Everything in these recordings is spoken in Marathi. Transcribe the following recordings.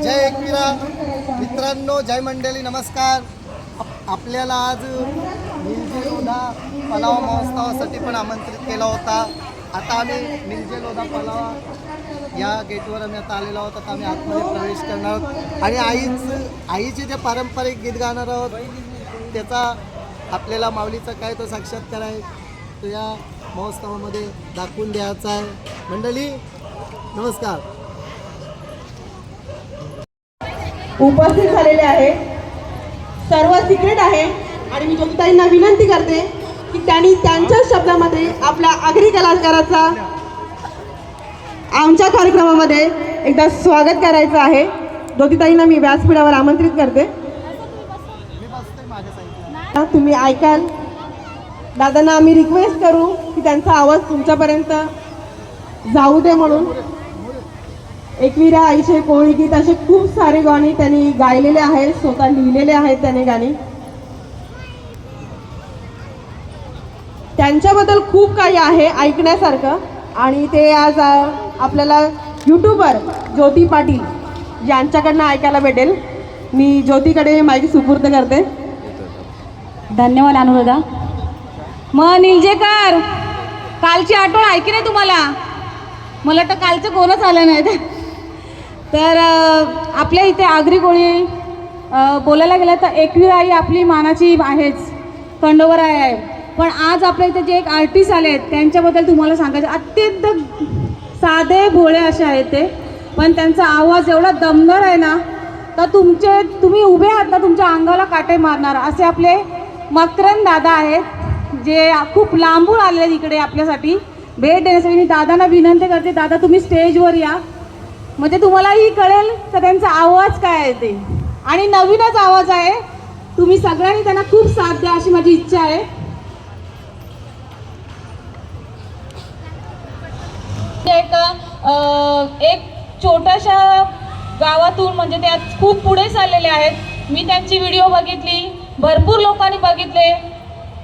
जय एकविरा. मित्रांनो जय मंडळी नमस्कार. आप- आपल्याला आज मिलजे लोधा पलाव महोत्सवासाठी पण आमंत्रित केला होता. आता आम्ही मिलजे लोधा पलाव या गेटवर आम्ही आता आलेलो आहोत. आता आम्ही आतमध्ये प्रवेश करणार आहोत. आणि आईच आईचे जे पारंपरिक गीत गाणार आहोत त्याचा आपल्याला माऊलीचा काय तो साक्षात्कार आहे तो या महोत्सवामध्ये दाखवून द्यायचा आहे. मंडळी नमस्कार. उपस्थित झालेले आहे. सर्व सिक्रेट आहे. आणि मी ज्योतिताईंना विनंती करते की त्यांनी त्यांच्या शब्दामध्ये आपल्या आगरी कलाकाराचा आमच्या कार्यक्रमामध्ये एकदा स्वागत करायचं आहे. ज्योतिताईंना मी व्यासपीठावर आमंत्रित करते. तुम्ही ऐकाल. दादांना आम्ही रिक्वेस्ट करू की त्यांचा आवाज तुमच्यापर्यंत जाऊ दे म्हणून. एकविरा आईचे कोळी गीत असे खूप सारे गाणी त्यांनी गायलेले आहेत स्वतः लिहिलेले आहेत त्याने गाणी. त्यांच्याबद्दल खूप काही आहे ऐकण्यासारखं. आणि ते आज आपल्याला यूट्यूबर ज्योती पाटील यांच्याकडनं ऐकायला भेटेल. मी ज्योतीकडे माहिती सुपूर्द करते. धन्यवाद अनुराधा. मग निलजेकर कालची आठवण ऐकी नाही तुम्हाला? मला तर कालचं कोणच आलं नाही. तर आपल्या इथे आगरी कोळी बोलायला गेलं तर एकवी आई आपली मानाची आहेच खंडोवर आई आहे. पण आज आपल्या इथे जे एक आर्टिस्ट आले आहेत त्यांच्याबद्दल तुम्हाला सांगायचं अत्यंत साधे भोळे असे आहेत ते. पण त्यांचा आवाज एवढा दमदार आहे ना तर तुमचे तुम्ही उभे आहात ना तुमच्या अंगाला काटे मारणार. असे आपले मकरन दादा आहेत जे खूप लांबून आलेले आहेत इकडे आपल्यासाठी. भेट देण्यासाठी मी दादांना विनंती करते दादा तुम्ही स्टेजवर या. म्हणजे तुम्हालाही कळेल तर त्यांचा आवाज काय आहे ते. आणि नवीनच आवाज आहे. तुम्ही सगळ्यांनी त्यांना खूप साथ द्या अशी माझी इच्छा आहे. म्हणजे एक एक छोट्याशा गावातून म्हणजे ते आज खूप पुढे चाललेले आहेत. मी त्यांची व्हिडिओ बघितली भरपूर लोकांनी बघितले.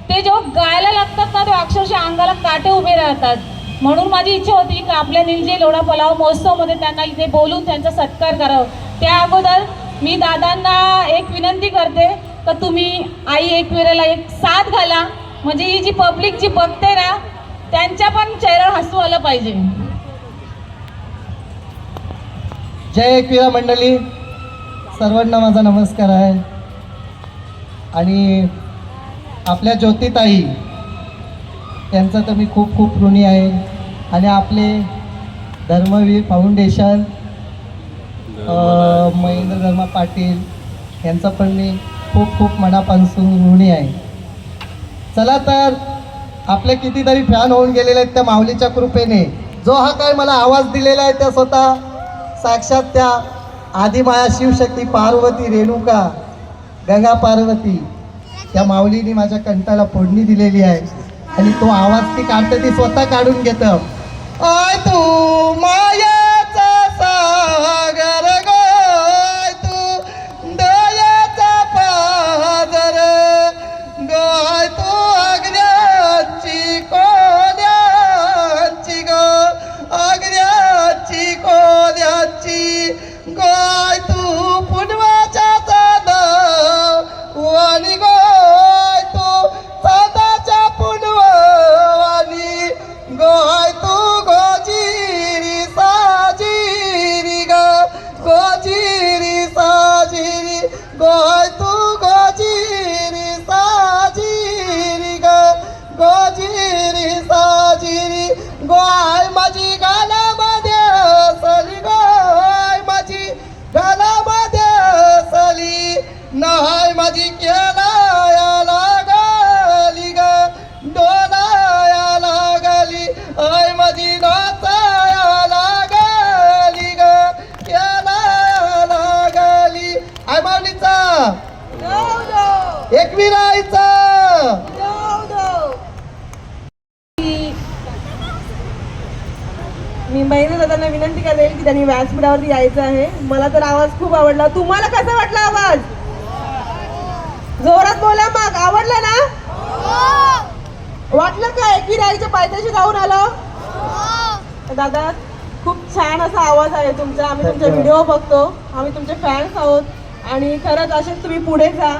ते जेव्हा गायला लागतात ना तेव्हा अक्षरशः अंगाला काटे उभे राहतात. म्हणून माझी इच्छा होती की आपल्या निलजे लोढा पलाव महोत्सवमध्ये त्यांना इथे बोलून त्यांचा सत्कार करावं. त्या अगोदर मी दादांना एक विनंती करते का तुम्ही आई एक वेळेला एक साथ घाला. म्हणजे ही जी पब्लिक जी बघते ना त्यांच्या पण चेहऱ्यावर हसू आलं पाहिजे. जय एकविरा मंडळी. सर्वांना माझा नमस्कार आहे. आणि आपल्या ज्योतिताई त्यांचा तर मी खूप खूप ऋणी आहे. आणि आपले धर्मवीर फाउंडेशन महेंद्र धर्मा पाटील यांचा पण मी खूप खूप मनापासून ऋणी आहे. चला तर आपले कितीतरी फॅन होऊन गेलेले आहेत त्या माऊलीच्या कृपेने. जो हा काय मला आवाज दिलेला आहे त्या स्वतः साक्षात त्या आदिमाया शिवशक्ती पार्वती रेणुका गंगा पार्वती. त्या माऊलीने माझ्या कंठाला फोडणी दिलेली आहे. आणि तो आवाज ती काढते ती स्वतः काढून घेत. आय तू मायाचा सागर गाय तू दयाचा पाजर गाय तू अग्र्याची कोल्याची ग अग्र्याची कोल्याची गाय त्यांनी व्यासपीठावरती यायचं आहे. मला तर आवाज खूप आवडला. तुम्हाला कसा वाटला आवाज? जोरात बोला मग. आवडला ना? वाटलं का एकवीर आईच्या पायथ्याशी जाऊन आलो? दादा खूप छान असा आवाज आहे तुमचा. आम्ही तुमचे. व्हिडिओ बघतो. आम्ही तुमचे फॅन्स आहोत. आणि खरंच असेच तुम्ही पुढे जा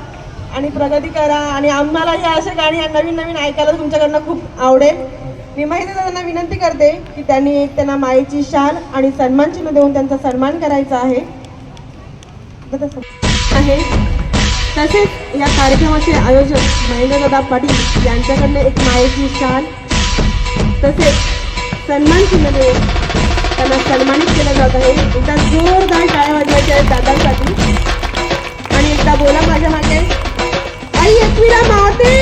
आणि प्रगती करा. आणि आम्हालाही असे गाणी नवीन नवीन ऐकायला तुमच्याकडनं खूप आवडेल. मी माहिती दादांना विनंती करते की त्यांनी एक त्यांना मायेची शाल आणि सन्मान चिन्ह देऊन त्यांचा सन्मान करायचा आहे. आहे. तसेच या कार्यक्रमाचे आयोजक महेंद्रदादा पाटील यांच्याकडनं एक मायेची शाल तसेच सन्मान चिन्ह देऊन त्यांना सन्मानित केलं जात आहे. एकदा जोरदार टाळ्या वाजवायच्या आहेत दादांसाठी. आणि एकदा बोला माझ्या मागे. आई एकविरा माते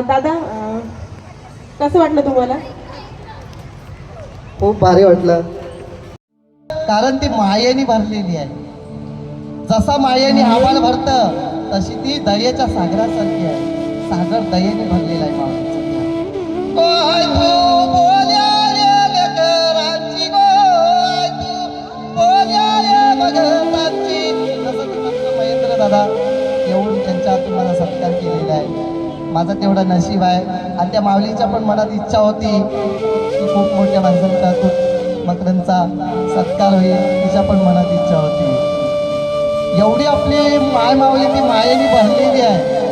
दादा कसं वाटलं तुम्हाला? खूप भारी वाटलं. कारण ती मायेने भरलेली आहे. जसा मायेने आम्हाला भरतं तशी ती दयेच्या सागरासारखी आहे. सागर दयेने भरलेला आहे माझं तेवढं नशीब आहे. आणि त्या माऊलीच्या पण मनात इच्छा होती की खूप मोठ्या माणसांच्या हातून मकरंचा सत्कार होईल तिच्या पण मनात इच्छा होती. एवढी आपली माय माऊली ती मायेने भरलेली आहे.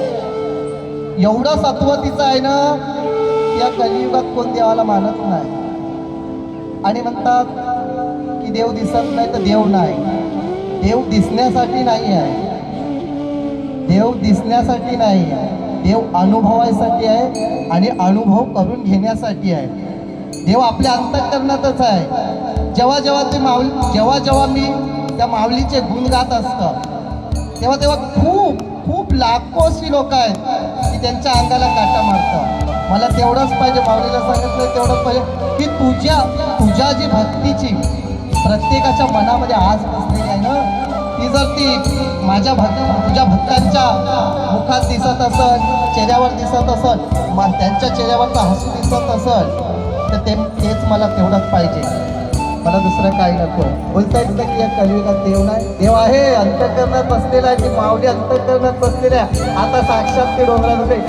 एवढं सत्व तिचं आहे ना या कलियुगात कोण देवाला मानत नाही. आणि म्हणतात की देव दिसत नाही तर देव नाही. देव दिसण्यासाठी नाही आहे. देव दिसण्यासाठी नाही आहे. देव अनुभवायसाठी आहे आणि अनुभव करून घेण्यासाठी आहे. देव आपल्या अंतकरणातच आहे. जेव्हा जेव्हा ते माऊली जेव्हा जेव्हा मी त्या माऊलीचे गुण गात असतं तेव्हा तेव्हा खूप खूप लाखो अशी लोक आहेत की त्यांच्या अंगाला काटा मारतं मला तेवढंच पाहिजे माऊलीला सांगितलं तेवढंच पाहिजे की तुझ्या तुझ्या जी भक्तीची प्रत्येकाच्या मनामध्ये आज बसलेली आहे ना ती जर ती माझ्या भक्त तुझ्या भक्तांच्या मुखात दिसत असल चेहऱ्यावर दिसत असल मा त्यांच्या चेहऱ्यावरचा हसू दिसत असल तर ते तेच मला तेवढंच पाहिजे. मला दुसरं काही नको. बोलता येत की या कलियुगात देव नाही. देव आहे अंतकरणात बसलेला आहे ती मावडी अंतकरणात बसलेल्या आता साक्षात ते डोंगरात होते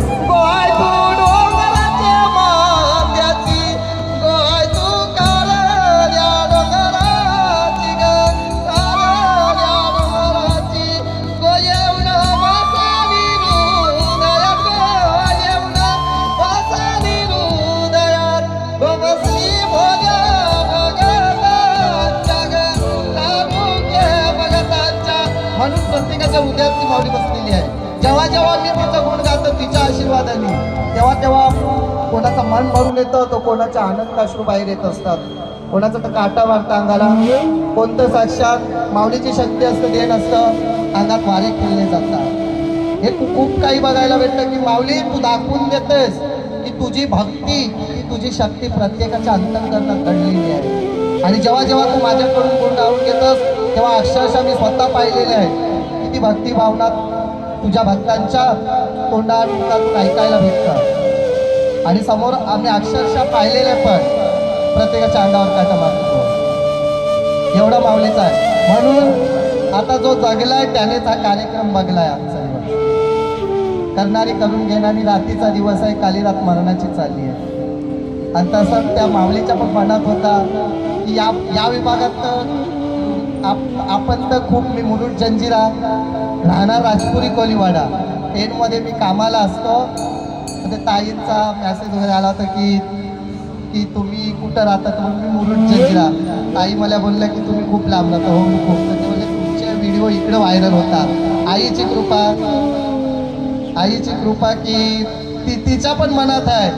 म्हणून प्रत्येकाच्या उद्यात ती माऊली बसलेली आहे. जेव्हा जेव्हा मी तिचं गुण गातो तिच्या आशीर्वादाने. तेव्हा तेव्हा कोणाचा मन भरून येतं तो कोणाच्या आनंद अश्रू बाहेर येत असतात. कोणाचं तर काटा वाढतं अंगाला. कोणतं साक्षात माऊलीची शक्ती असतं ते नसतं अंगात वारे खेळले जातात. हे खूप खूप काही बघायला भेटतं की माऊली तू दाखवून देतेस की तुझी भक्ती की तुझी शक्ती प्रत्येकाच्या अंतर्गत दडलेली आहे. आणि जेव्हा जेव्हा तू माझ्याकडून गुण गाऊन घेतस तेव्हा अक्षरशः मी स्वतः पाहिलेले आहे. की ती तुझ्या भक्तांच्या तोंडातून ऐकायला भेटतं. आणि समोर आम्ही अक्षरशः पाहिलेले पण प्रत्येकाच्या अंगावर काटा मारतो एवढा माऊलीचं आहे. म्हणून आता जो जगलाय त्यानेच हा कार्यक्रम बघलाय आमचा दिवस. करणारी करून घेणारी रात्रीचा दिवस आहे काली रात मरणाची चालली आहे. आणि तसंच त्या माऊलीच्या पण मनात होता की या या विभागात तर आप आपण तर खूप मी मुलुट जंजिरा राहणार राजपुरी कोलीवाडा. ट्रेनमध्ये मी कामाला असतो. ते ताईंचा मॅसेज वगैरे आला होता की की तुम्ही कुठं राहता? तर मी मुलुट जंजिरा. ताई मला बोलल्या की तुम्ही खूप लांब राहता. हो मी खूप तर ते म्हणजे तुमचे व्हिडिओ इकडं व्हायरल होता. आईची कृपा आईची कृपा की ती तिच्या पण मनात आहे.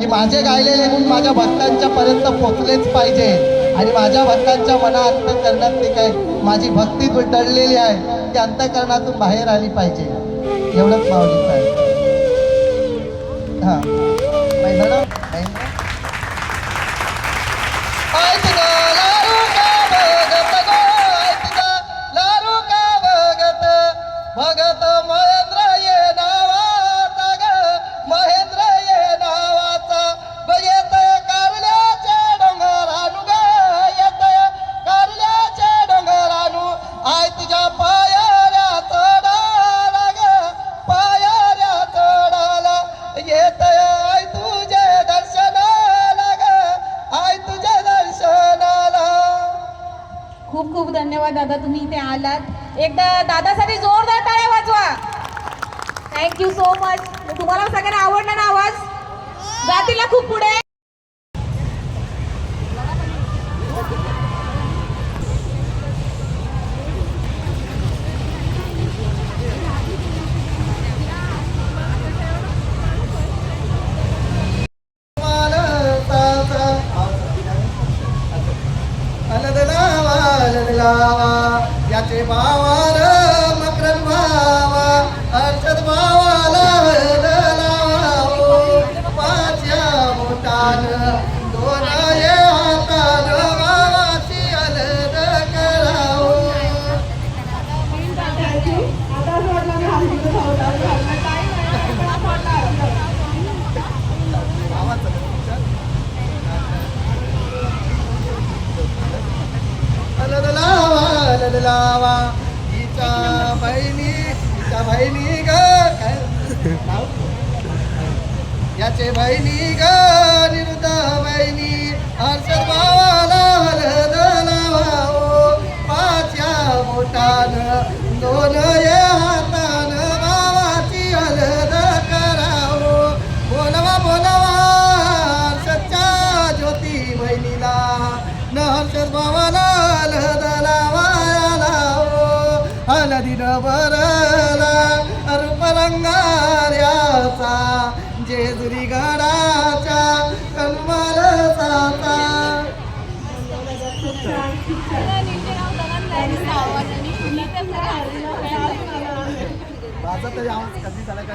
की माझे गायलेले गुण माझ्या भक्तांच्या पर्यंत पोचलेच पाहिजे. आणि माझ्या भक्तांच्या मना अंतकरणात ते काय माझी भक्ती दडलेली आहे ती अंतकरणातून बाहेर आली पाहिजे. एवढंच माऊलीचं आहे. हां. पाहिलं खूप खूप धन्यवाद दादा तुम्ही इथे आलात. एकदा दादासाठी जोरदार टाळ्या वाजवा. थँक्यू सो मच तुम्हाला सगळ्यांना आवडला ना आवाज. जातीला खूप पुढे. लावा. हिच्या बहिणी हिच्या बहिणी ग. काय? याचे बहिणी ग निरुद्ध बहिणी. हर्ष भावाला हलदीन बरला रूपरंगार्याचा जेजुरी गडाच्या कन्मल साचा माझा तरी आवाज कधी झाला का?